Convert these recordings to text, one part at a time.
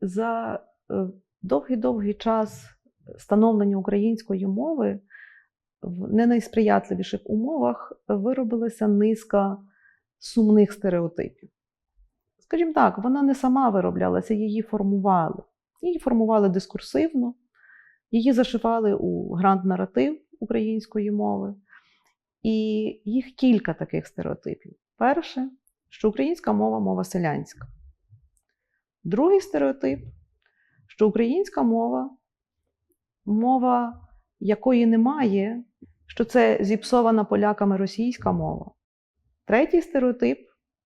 За е, довгий-довгий час становлення української мови в не найсприятливіших умовах виробилася низка сумних стереотипів. Скажімо так, вона не сама вироблялася, її формували. Її формували дискурсивно, її зашивали у гранд-наратив української мови. І їх кілька таких стереотипів. Перше, що українська мова мова селянська. Другий стереотип, що українська мова мова якої немає, що це зіпсована поляками російська мова. Третій стереотип,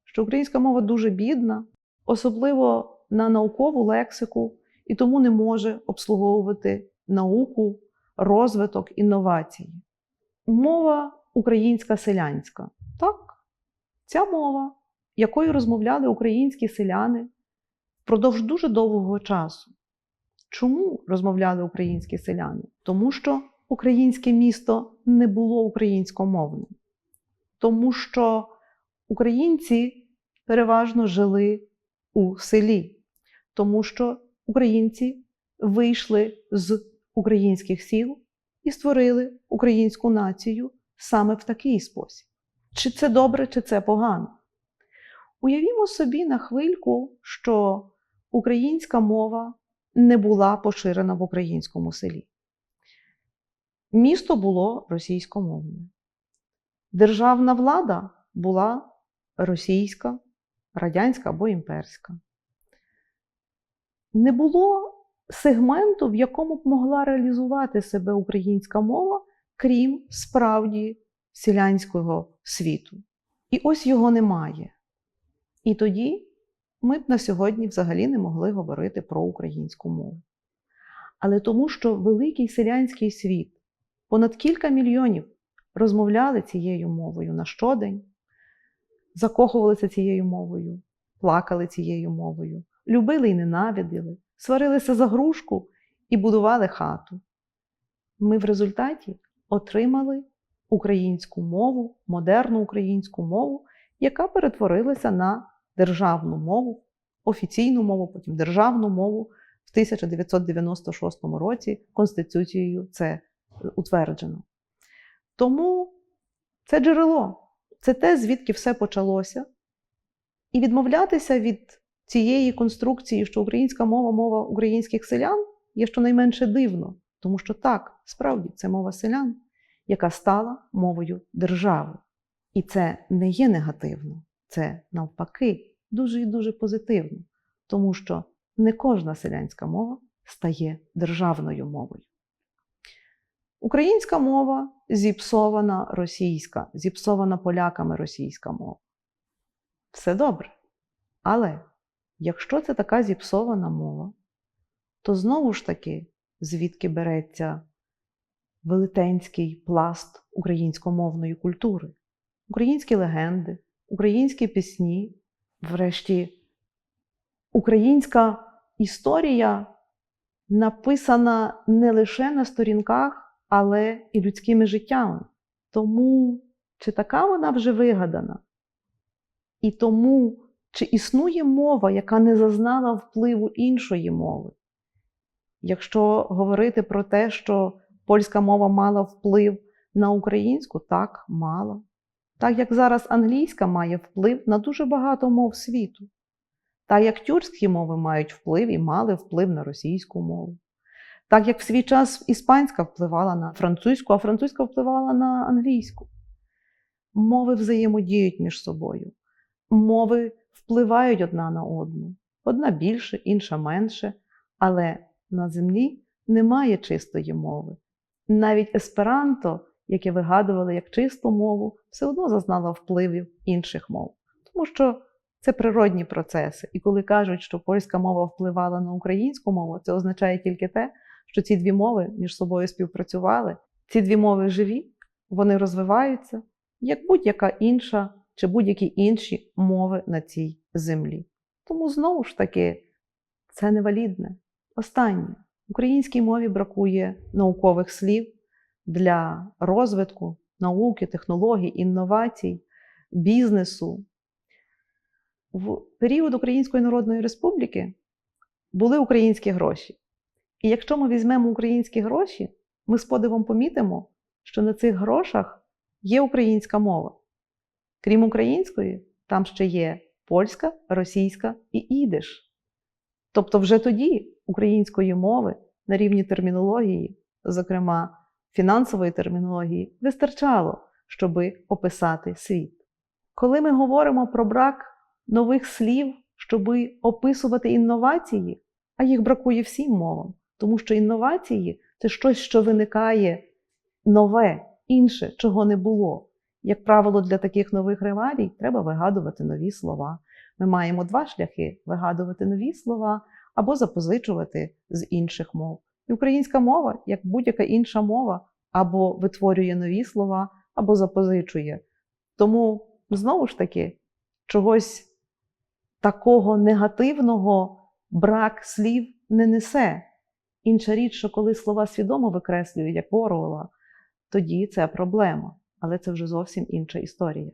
що українська мова дуже бідна, особливо на наукову лексику, і тому не може обслуговувати науку, розвиток, інновації. Мова українська селянська. Так, ця мова, якою розмовляли українські селяни впродовж дуже довгого часу. Чому розмовляли українські селяни? Тому що українське місто не було українськомовним. Тому що українці переважно жили у селі, тому що українці вийшли з українських сіл і створили українську націю саме в такий спосіб. Чи це добре, чи це погано? Уявімо собі на хвильку, що українська мова не була поширена в українському селі. Місто було російськомовне. Державна влада була російська, радянська або імперська. Не було сегменту, в якому б могла реалізувати себе українська мова, крім справді селянського світу. І ось його немає. І тоді ми б на сьогодні взагалі не могли говорити про українську мову. Але тому, що великий селянський світ, понад кілька мільйонів розмовляли цією мовою на щодень, закохувалися цією мовою, плакали цією мовою, любили і ненавиділи, сварилися за грушку і будували хату. Ми в результаті отримали українську мову, модерну українську мову, яка перетворилася на державну мову, офіційну мову, потім державну мову в 1996 році Конституцією це утверджено. Тому це джерело, це те, звідки все почалося. І відмовлятися від цієї конструкції, що українська мова мова українських селян, є щонайменше дивно, тому що так, справді, це мова селян, яка стала мовою держави. І це не є негативно, це навпаки дуже і дуже позитивно, тому що не кожна селянська мова стає державною мовою. Українська мова зіпсована російська, зіпсована поляками російська мова. Все добре. Але якщо це така зіпсована мова, то знову ж таки, звідки береться велетенський пласт українськомовної культури, українські легенди, українські пісні, врешті, українська історія написана не лише на сторінках, але і людськими життями. Тому чи така вона вже вигадана? І тому, чи існує мова, яка не зазнала впливу іншої мови? Якщо говорити про те, що польська мова мала вплив на українську, так, мала. Так як зараз англійська має вплив на дуже багато мов світу, так як тюркські мови мають вплив і мали вплив на російську мову. Так як в свій час іспанська впливала на французьку, а французька впливала на англійську. Мови взаємодіють між собою. Мови впливають одна на одну. Одна більше, інша менше, але на землі немає чистої мови. Навіть есперанто, яке вигадували як чисту мову, все одно зазнало впливів інших мов. Тому що це природні процеси. І коли кажуть, що польська мова впливала на українську мову, це означає тільки те, що ці дві мови між собою співпрацювали. Ці дві мови живі, вони розвиваються, як будь-яка інша чи будь-які інші мови на цій землі. Тому знову ж таки це невалідне. Останнє. Українській мові бракує наукових слів для розвитку науки, технологій, інновацій, бізнесу, в період Української Народної Республіки були українські гроші. І якщо ми візьмемо українські гроші, ми з подивом помітимо, що на цих грошах є українська мова. Крім української, там ще є польська, російська і ідиш. Тобто, вже тоді української мови на рівні термінології, зокрема фінансової термінології, вистачало, щоби описати світ. Коли ми говоримо про брак нових слів, щоби описувати інновації, а їх бракує всім мовам, тому що інновації це щось, що виникає нове, інше, чого не було. Як правило, для таких нових реалій треба вигадувати нові слова. Ми маємо два шляхи: вигадувати нові слова або запозичувати з інших мов. І українська мова, як будь-яка інша мова, або витворює нові слова, або запозичує. Тому знову ж таки, чогось такого негативного брак слів не несе. Інша річ, що коли слова свідомо викреслюють, як Орвела, тоді це проблема. Але це вже зовсім інша історія.